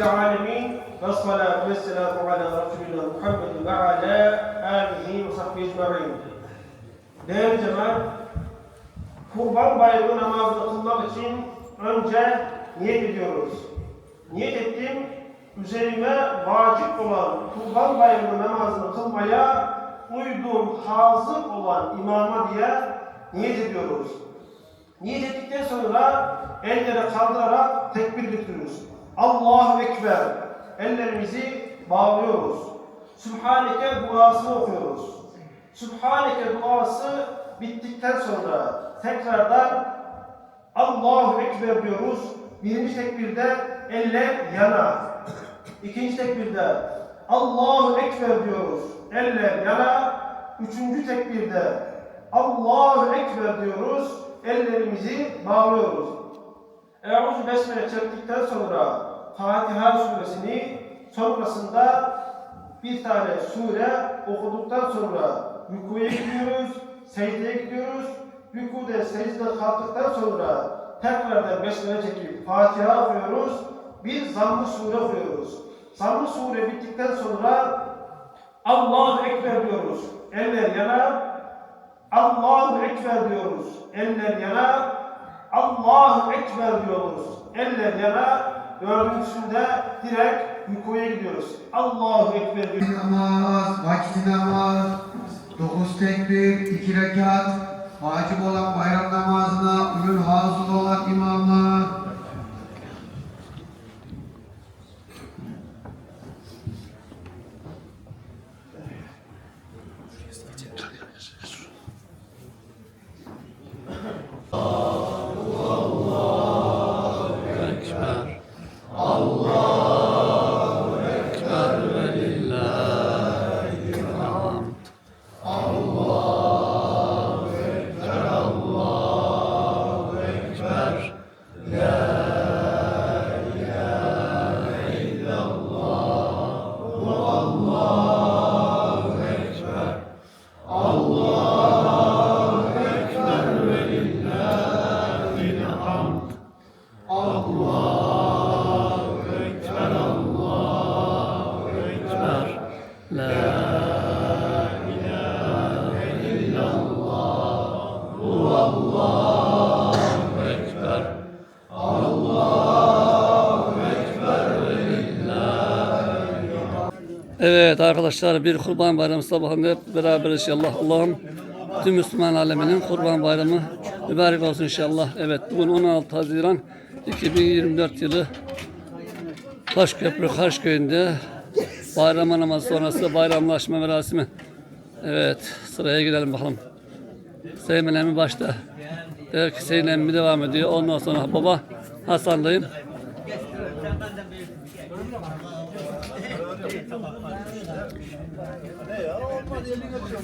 Rabbil alemin ve salatu ve selamu ala Resulina Muhammed ve ala alihi. Değerli cemaat, Kurban Bayramı namazını kılmak için önce niyet ediyoruz. Niyet ettim, üzerime vacip olan Kurban Bayramı namazını kılmaya uyduğum hazır olan imama diye niyet ediyoruz. Niyet ettikten sonra elleri kaldırarak tekbir getiriyoruz. Allahu Ekber. Ellerimizi bağlıyoruz. Sübhaneke duasını okuyoruz. Sübhaneke duası bittikten sonra tekrardan Allahu Ekber diyoruz. Birinci tekbirde eller yana. İkinci tekbirde Allahu Ekber diyoruz. Eller yana. Üçüncü tekbirde Allahu Ekber diyoruz. Ellerimizi bağlıyoruz. Euzu Besmele çektikten sonra Fatiha suresini sonrasında bir tane sure okuduktan sonra rükuya gidiyoruz, secdeye gidiyoruz. Rükuda secdeden kalktıktan sonra tekrardan besmele çekip Fatiha okuyoruz. Bir zamm-ı sure okuyoruz. Zamm-ı sure bittikten sonra Allahu Ekber diyoruz. Eller yana. Allahu Ekber diyoruz. Eller yana. Allahu Ekber diyoruz. Eller yana. Dördüncüsünde direkt rükuya gidiyoruz. Allahu Ekber diyoruz. namaz, vakti namaz, dokuz tekbir, iki rekat, vacip olan bayram namazına uyun hazır olan imamlar, arkadaşlar bir kurban bayramı sabahında beraber inşallah Allah'ım tüm Müslüman aleminin kurban bayramı mübarek olsun inşallah. Evet bugün 16 Haziran 2024 yılı Taşköprü Kaşköy'ünde bayram namazı sonrası bayramlaşma merasimi. Evet sıraya gidelim bakalım. Seymen emmi başta. Evet Hüseyin emmi devam ediyor. Ondan sonra baba Hasan'dayım.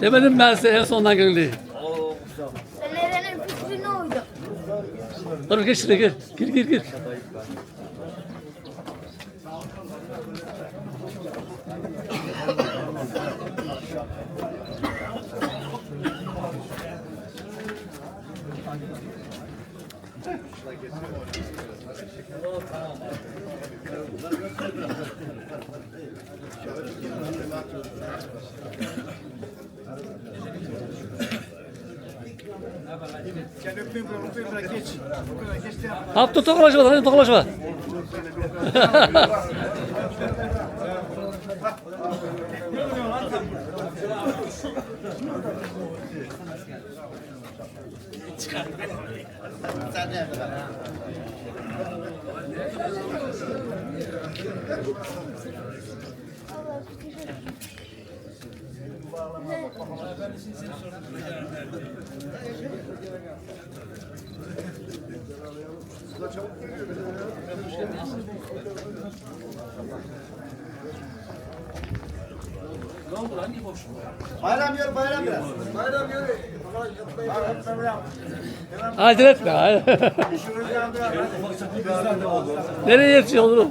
Demedim ben size en sondan geldi. Fener'in fikri ne oydu? Dur geç şuraya gir. Gir gir gir. Gel öpeyim öpeyim ben geç. De yap. Tokalaşma tokalaşma. Çabuk geliyor. Bayram yürü bayram biraz. Bayram yürü. Acele etme. Nereye yetişiyor oğlum?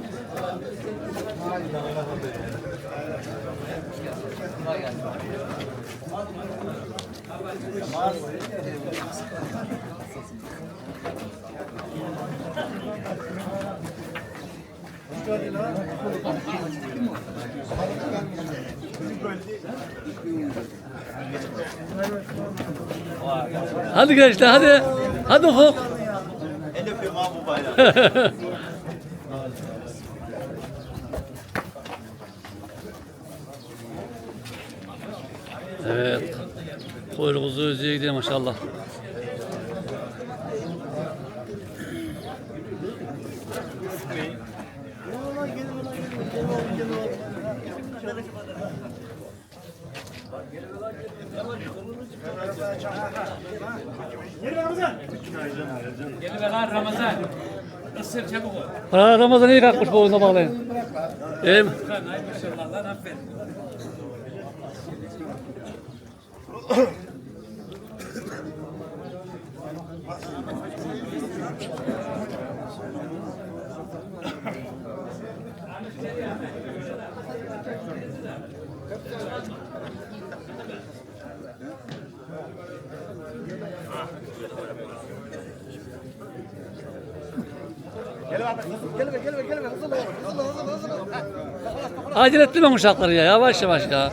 Hadi gençler hadi. Hadi ufuk. El öpüyorum abi bu bayram. Evet. Kuyruğuzu özüye gidiyor maşallah. Gel lan Ramazan. Isır çabuk ol. Ha, Ramazan iyi kalkmış bu oyuna bağlayın. İyi mi? Lan ay maşallah lan aferin. Acele ettirme uşakları ya. Yavaş yavaş ya.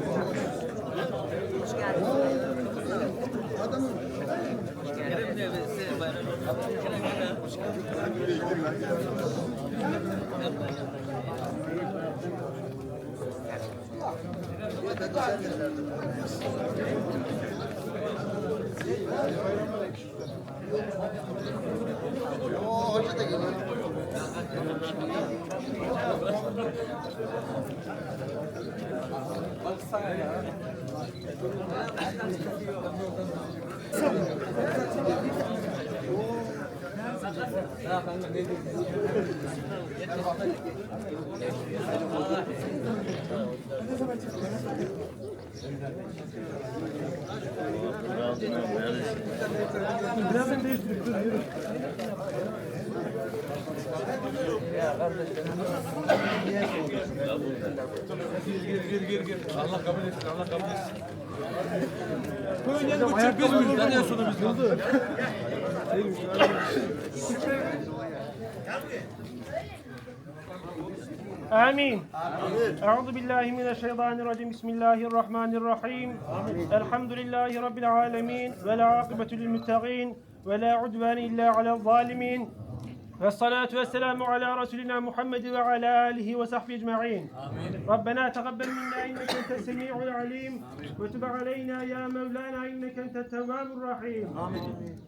Oo, hoca da geliyor. Baksana ya. Birazdan değiştirip dur yürü. Gir gir gir gir. Allah kabul etsin. Allah kabul etsin. Bu Böyle bir buçuk biz miyiz? Ne diyorsunuz biz? آمين. أعوذ بالله من الشيطان الرجيم. بسم الله الرحمن الرحيم. الحمد لله رب العالمين ولا عاقبة للمتقين ولا عدوان إلا على الظالمين. والصلاة والسلام على رسولنا محمد وعلى آله وصحبه أجمعين. ربنا تقبل منا إنك أنت السميع العليم وتب علينا يا مولانا إنك أنت التواب الرحيم.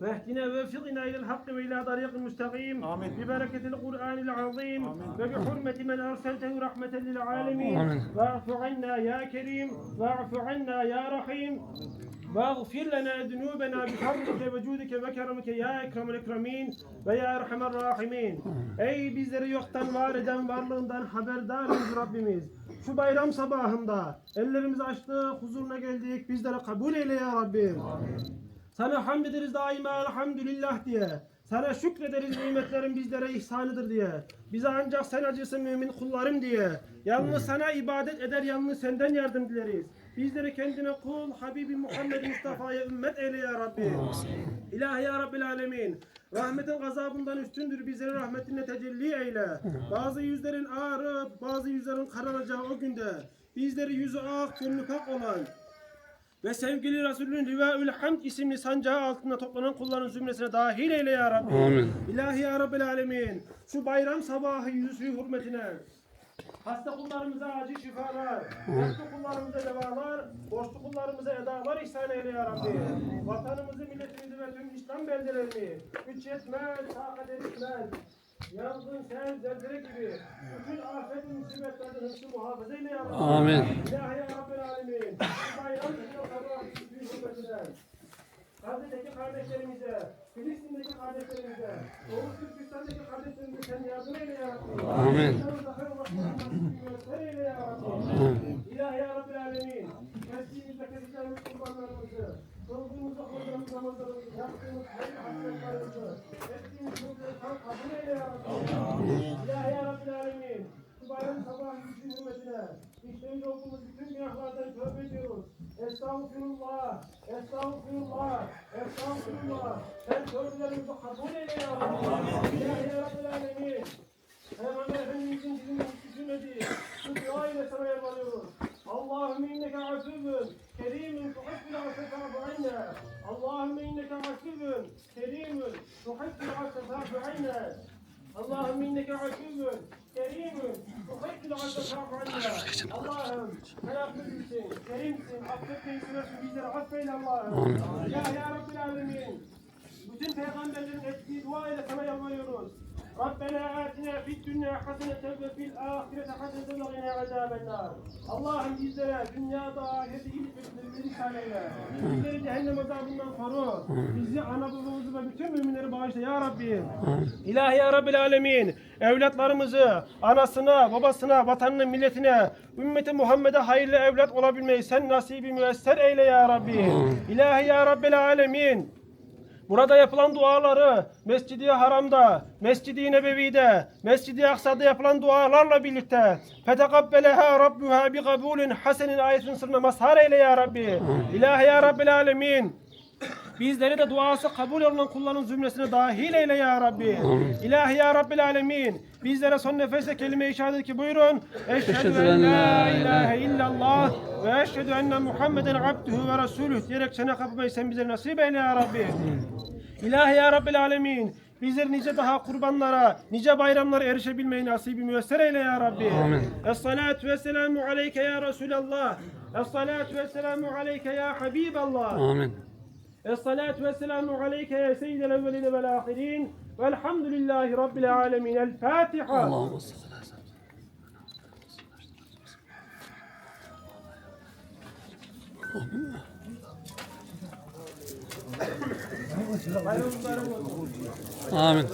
واهدنا ووفقنا إلى الحق وإلى طريق مستقيم. ببركة القرآن العظيم وبحرمة من أرسلته رحمة للعالمين. آمين. واعف عنا يا كريم واعف عنا يا رحيم. واغفر لنا ذنوبنا بفضلك وجودك وكرمك ya ekremel ekremin ve ya erhamer rahimin. Ey bizleri yoktan var eden varlığından haberdarız Rabbimiz. Şu bayram sabahında ellerimizi açtık, huzuruna geldik. Bizlere kabul eyle ya Rabbim. Sana hamd ederiz daima elhamdülillah diye. Sana şükrederiz nimetlerin bizlere ihsanıdır diye. Bize ancak sen acısı mümin kullarım diye. Yalnız sana ibadet eder, yalnız senden yardım dileriz. Bizleri kendine kul, Habibi Muhammed Mustafa'ya ümmet eyle ya Rabbi. İlahi ya Rabbil Alemin. Rahmetin gazabından üstündür bizleri rahmetinle tecelli eyle. Bazı yüzlerin ağrıp bazı yüzlerin kararacağı o günde bizleri yüzü ak, gönlü pak olan ve sevgili Resulünün Rivaül Hamd isimli sancağı altında toplanan kulların zümresine dahil eyle ya Rabbi. Amin. İlahi ya Rabbil Alemin. Şu bayram sabahı yüzü hürmetine. Hasta kullarımıza acil şifalar, hasta kullarımıza devalar, borçlu kullarımıza edalar ihsan eyle ya Rabbi. Vatanımızı, milletimizi ve tüm İslam beldelerini güç yetmez, takat etmez. Yangın, sel, zelzele gibi bütün afet ve musibetlerden hırsız muhafaza eyle ya Rabbi. Amin. İlahi ya Rabbil Alemin. Bayram günü kadar büyük hürmetine. Gazze'deki kardeşlerimize, Filistin'deki kardeşlerimize, Doğu Türkistan'daki kardeşlerimize sen yardım eyle ya Rabbi. Amin. Rabbi. İlahi ya Rabbil Alemin. Mescidimizde keseceğimiz kurbanlarımızı, kıldığımız okudığımız namazlarımızı, yaptığımız hayır hasretlerimizi, ettiğimiz tam kabul eyle ya Rabbi. İlahi ya Rabbil Alemin. Bu bayram sabahı yüzün hürmetine, işlemiş olduğumuz bütün günahlardan tövbe ediyoruz. Estağfurullah, estağfurullah, estağfurullah. Sen tövbelerimizi kabul eyle ya Rabbi. İlahi ya Rabbil Alemin. Peygamber Efendimizin dilinden süzülmediği bu dua ile sana yalvarıyoruz. Allahümme inneke afuvun, kerimun, tuhibbul affe fa'fu anna. Allahümme inneke afuvun, kerimun, tuhibbul affe fa'fu anna. Allahümme inneke afuvun, kerimun, tuhibbul affe fa'fu anna. Allah'ım sen affedilsin, kerimsin, affetmeyi seversin, bizleri affeyle Allah'ım. Ya Ya Rabbil Alemin. Atina fid dünya haseneten ve fil ahirete haseneten ve gina azabennar. Allah'ım bizlere dünyada ahirete iyilik ve. Bizleri cehennem azabından koru. Bizi ana babamızı ve bütün müminleri bağışla ya Rabbi. İlahi ya Rabbil alemin. Evlatlarımızı anasına, babasına, vatanına, milletine, ümmeti Muhammed'e hayırlı evlat olabilmeyi sen nasibi müesser eyle ya Rabbi. İlahi ya Rabbil alemin. Burada yapılan duaları Mescid-i Haram'da, Mescid-i Nebevi'de, Mescid-i Aksa'da yapılan dualarla birlikte fetekabbeleha rabbuha bi kabulin hasenin ayetin sırrına mazhar eyle ya Rabbi. İlahi ya Rabbil alemin. Bizleri de duası kabul olunan kulların zümresine dahil eyle ya Rabbi. İlahi ya Rabbil alemin. Bizlere son nefeste kelime-i şehadet ki buyurun. Eşhedü en la ilahe illallah ve eşhedü enne Muhammeden abdühü ve resulüh diyerek çene kapmayı sen bize nasip eyle ya Rabbi. İlahi ya Rabbil alemin. Bizleri nice daha kurbanlara, nice bayramlara erişebilmeyi nasibi müyesser eyle ya Rabbi. Amin. Es-salatu ve selamu aleyke ya Resulallah. Es-salatu ve selamu aleyke ya Habiballah. Amin. Es-salatu ve selamu aleyke ya Seyyidel evveline vel ahirin. والحمد لله رب العالمين. الفاتحة. اللهم صل على سيدنا آمين.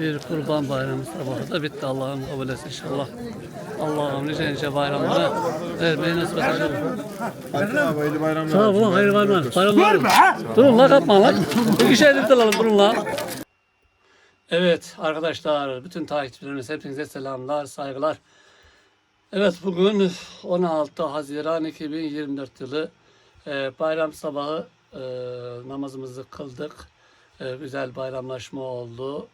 Bir kurban bayramı sabahı da bitti. Allah'ım kabul etsin inşallah. Allah'ım nice nice bayramlara vermeyi nasip etsin. Hayırlı bayramlar. Sağ olun, hayırlı bayramlar. Bayramlar. Durun lan kapma lan. Bir edip alalım, durun lan. Evet arkadaşlar, bütün takipçilerimiz hepinize selamlar, saygılar. Evet bugün 16 Haziran 2024 yılı e, bayram sabahı e, namazımızı kıldık. E, güzel bayramlaşma oldu.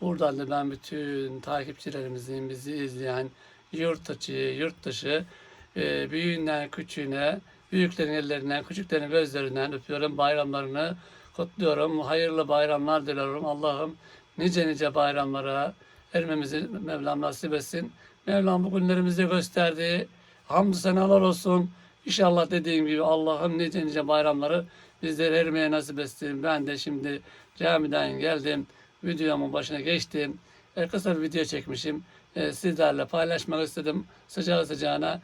Buradan da ben bütün takipçilerimizin bizi izleyen yurt içi, yurt dışı e, büyüğünden küçüğüne, büyüklerin ellerinden, küçüklerin gözlerinden öpüyorum. Bayramlarını kutluyorum. Hayırlı bayramlar diliyorum. Allah'ım nice nice bayramlara ermemizi Mevlam nasip etsin. Mevlam bu günlerimizde gösterdiği hamdü senalar olsun. İnşallah dediğim gibi Allah'ım nice nice bayramları bizlere ermeye nasip etsin. Ben de şimdi camiden geldim. Videomun başına geçtim. E, kısa bir video çekmişim. E, sizlerle paylaşmak istedim sıcağı sıcağına.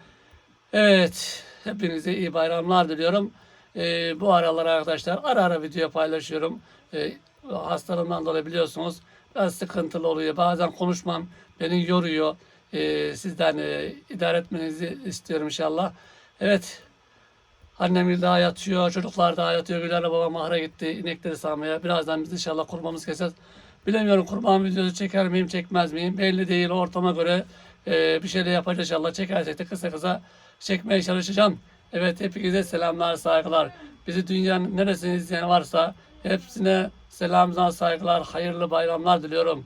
Evet, hepinize iyi bayramlar diliyorum. E, bu aralar arkadaşlar ara ara video paylaşıyorum. E, hastalığımdan dolayı biliyorsunuz biraz sıkıntılı oluyor. Bazen konuşmam beni yoruyor. e, sizden e, idare etmenizi istiyorum inşallah. Evet. Annem daha yatıyor, çocuklar daha yatıyor. Gülerle babam ahıra gitti inekleri sağmaya. Birazdan biz inşallah kurbanımızı keseceğiz. Bilemiyorum kurban videosu çeker miyim, çekmez miyim? Belli değil. Ortama göre e, bir şeyler yapacağız inşallah. Çekersek de kısa kısa çekmeye çalışacağım. Evet hepinize selamlar, saygılar. Bizi dünyanın neresinde izleyen varsa hepsine selamlar, saygılar, hayırlı bayramlar diliyorum.